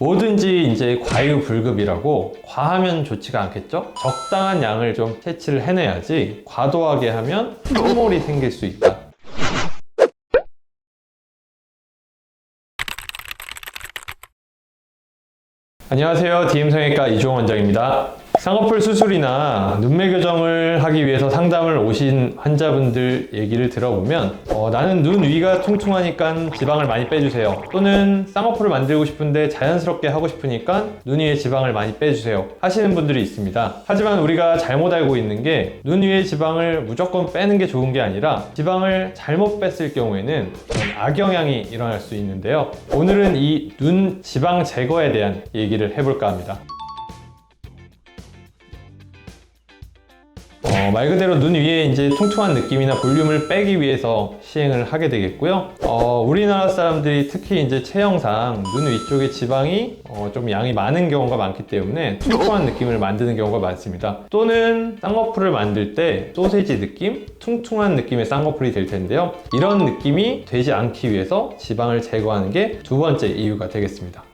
뭐든지 이제 과유불급이라고 과하면 좋지가 않겠죠? 적당한 양을 좀 채취를 해내야지 과도하게 하면 흉mol이 생길 수 있다. 안녕하세요. DM성형외과 이종원 원장입니다. 쌍꺼풀 수술이나 눈매 교정을 하기 위해서 상담을 오신 환자분들 얘기를 들어보면 어, 나는 눈 위가 퉁퉁하니까 지방을 많이 빼주세요. 또는 쌍꺼풀을 만들고 싶은데 자연스럽게 하고 싶으니까 눈 위에 지방을 많이 빼주세요. 하시는 분들이 있습니다. 하지만 우리가 잘못 알고 있는 게 눈 위에 지방을 무조건 빼는 게 좋은 게 아니라 지방을 잘못 뺐을 경우에는 악영향이 일어날 수 있는데요. 오늘은 이 눈 지방 제거에 대한 얘기를 해볼까 합니다. 어, 말 그대로 눈 위에 이제 퉁퉁한 느낌이나 볼륨을 빼기 위해서 시행을 하게 되겠고요. 어, 우리나라 사람들이 특히 이제 체형상 눈 위쪽에 지방이 어, 좀 양이 많은 경우가 많기 때문에 퉁퉁한 느낌을 만드는 경우가 많습니다. 또는 쌍꺼풀을 만들 때 소세지 느낌, 퉁퉁한 느낌의 쌍꺼풀이 될 텐데요. 이런 느낌이 되지 않기 위해서 지방을 제거하는 게 두 번째 이유가 되겠습니다.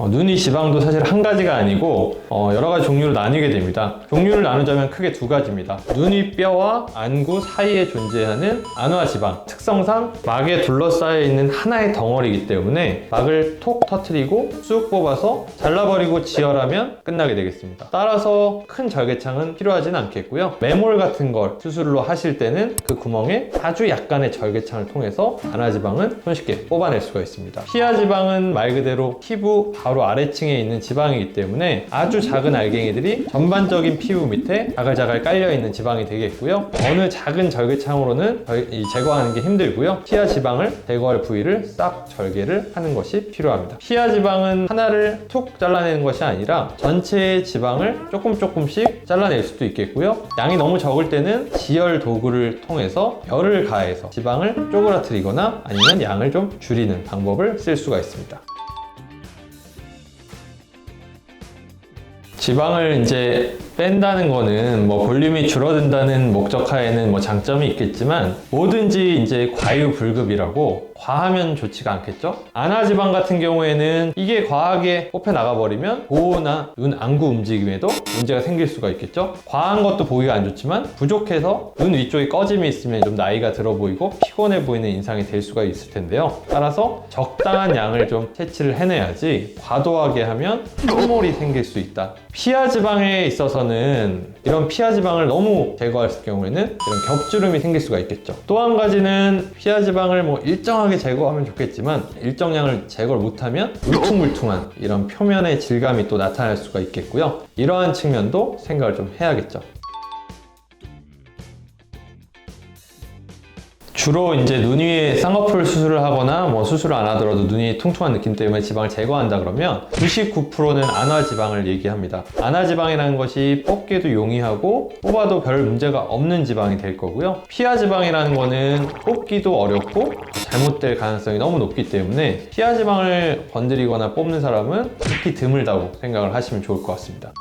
어, 눈이 지방도 사실 한 가지가 아니고 어, 여러 가지 종류로 나뉘게 됩니다. 종류를 나누자면 크게 두 가지입니다. 눈이 뼈와 안구 사이에 존재하는 안화 지방. 특성상 막에 둘러싸여 있는 하나의 덩어리이기 때문에 막을 톡 터트리고 쑥 뽑아서 잘라버리고 지혈하면 끝나게 되겠습니다. 따라서 큰 절개창은 필요하진 않겠고요. 매몰 같은 걸 수술로 하실 때는 그 구멍에 아주 약간의 절개창을 통해서 안화 지방은 손쉽게 뽑아낼 수가 있습니다. 피하 지방은 말 그대로 피부 바로 아래층에 있는 지방이기 때문에 아주 작은 알갱이들이 전반적인 피부 밑에 자글자글 깔려 있는 지방이 되겠고요. 어느 작은 절개창으로는 제거하는 게 힘들고요. 피하 지방을 제거할 부위를 싹 절개를 하는 것이 필요합니다. 피하 지방은 하나를 툭 잘라내는 것이 아니라 전체의 지방을 조금 조금씩 잘라낼 수도 있겠고요. 양이 너무 적을 때는 지혈 도구를 통해서 열을 가해서 지방을 쪼그라뜨리거나 아니면 양을 좀 줄이는 방법을 쓸 수가 있습니다. 지방을 이제 뺀다는 거는 뭐 볼륨이 줄어든다는 목적하에는 뭐 장점이 있겠지만 뭐든지 이제 과유불급이라고 과하면 좋지가 않겠죠? 안화지방 같은 경우에는 이게 과하게 뽑혀 나가버리면 보호나 눈 안구 움직임에도 문제가 생길 수가 있겠죠? 과한 것도 보기가 안 좋지만 부족해서 눈 위쪽에 꺼짐이 있으면 좀 나이가 들어 보이고 피곤해 보이는 인상이 될 수가 있을 텐데요. 따라서 적당한 양을 좀 채취를 해내야지 과도하게 하면 흉mol이 생길 수 있다. 피하 지방에 있어서는 이런 피하 지방을 너무 제거했을 경우에는 이런 겹주름이 생길 수가 있겠죠. 또 한 가지는 피하 지방을 뭐 일정하게 제거하면 좋겠지만 일정량을 제거를 못하면 울퉁불퉁한 이런 표면의 질감이 또 나타날 수가 있겠고요. 이러한 측면도 생각을 좀 해야겠죠. 주로 이제 눈 위에 쌍꺼풀 수술을 하거나 뭐 수술을 안 하더라도 눈이 퉁퉁한 느낌 때문에 지방을 제거한다 그러면 99%는 안화 지방을 얘기합니다. 안화 지방이라는 것이 뽑기도 용이하고 뽑아도 별 문제가 없는 지방이 될 거고요. 피하 지방이라는 거는 뽑기도 어렵고 잘못될 가능성이 너무 높기 때문에 피하 지방을 건드리거나 뽑는 사람은 특히 드물다고 생각을 하시면 좋을 것 같습니다.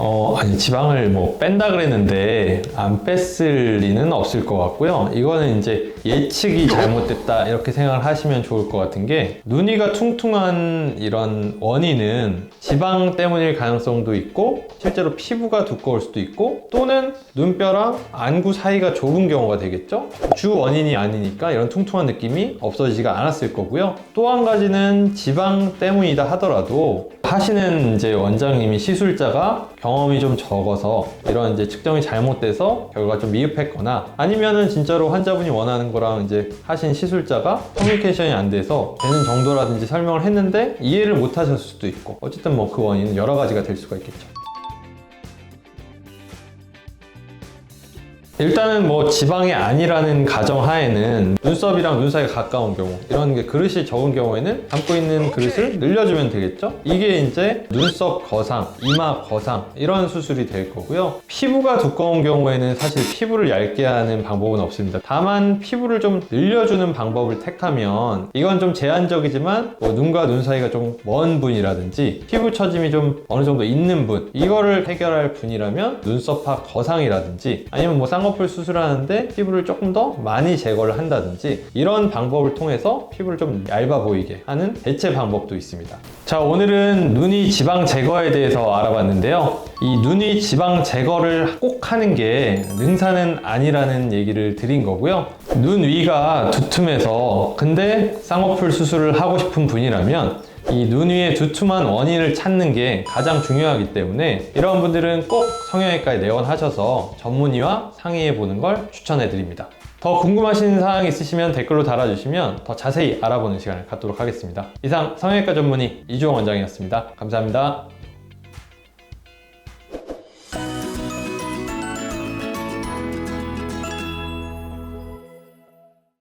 어, 아니, 지방을 뭐 뺀다 그랬는데 안 뺐을 리는 없을 것 같고요. 이거는 이제 예측이 잘못됐다 이렇게 생각을 하시면 좋을 것 같은 게 눈이가 퉁퉁한 이런 원인은 지방 때문일 가능성도 있고 실제로 피부가 두꺼울 수도 있고 또는 눈뼈랑 안구 사이가 좁은 경우가 되겠죠. 주 원인이 아니니까 이런 퉁퉁한 느낌이 없어지지가 않았을 거고요. 또 한 가지는 지방 때문이다 하더라도 하시는 이제 원장님이 시술자가 경험이 좀 적어서 이런 이제 측정이 잘못돼서 결과가 좀 미흡했거나 아니면은 진짜로 환자분이 원하는 거랑 이제 하신 시술자가 커뮤니케이션이 안 돼서 되는 정도라든지 설명을 했는데 이해를 못 하셨을 수도 있고 어쨌든 뭐 그 원인은 여러 가지가 될 수가 있겠죠. 일단은 뭐 지방이 아니라는 가정 하에는 눈썹이랑 눈 사이가 가까운 경우 이런 게 그릇이 적은 경우에는 담고 있는 그릇을 늘려주면 되겠죠? 이게 이제 눈썹 거상, 이마 거상 이런 수술이 될 거고요. 피부가 두꺼운 경우에는 사실 피부를 얇게 하는 방법은 없습니다. 다만 피부를 좀 늘려주는 방법을 택하면 이건 좀 제한적이지만 뭐 눈과 눈 사이가 좀 먼 분이라든지 피부 처짐이 좀 어느 정도 있는 분 이거를 해결할 분이라면 눈썹파 거상이라든지 아니면 뭐 쌍꺼풀 쌍꺼풀 수술하는데 피부를 조금 더 많이 제거를 한다든지 이런 방법을 통해서 피부를 좀 얇아 보이게 하는 대체 방법도 있습니다. 자, 오늘은 눈이 지방 제거에 대해서 알아봤는데요. 이 눈이 지방 제거를 꼭 하는 게 능사는 아니라는 얘기를 드린 거고요. 눈 위가 두툼해서 근데 쌍꺼풀 수술을 하고 싶은 분이라면 이 눈 위의 두툼한 원인을 찾는 게 가장 중요하기 때문에 이런 분들은 꼭 성형외과에 내원하셔서 전문의와 상의해 보는 걸 추천해 드립니다. 더 궁금하신 사항 있으시면 댓글로 달아주시면 더 자세히 알아보는 시간을 갖도록 하겠습니다. 이상 성형외과 전문의 이주영 원장이었습니다. 감사합니다.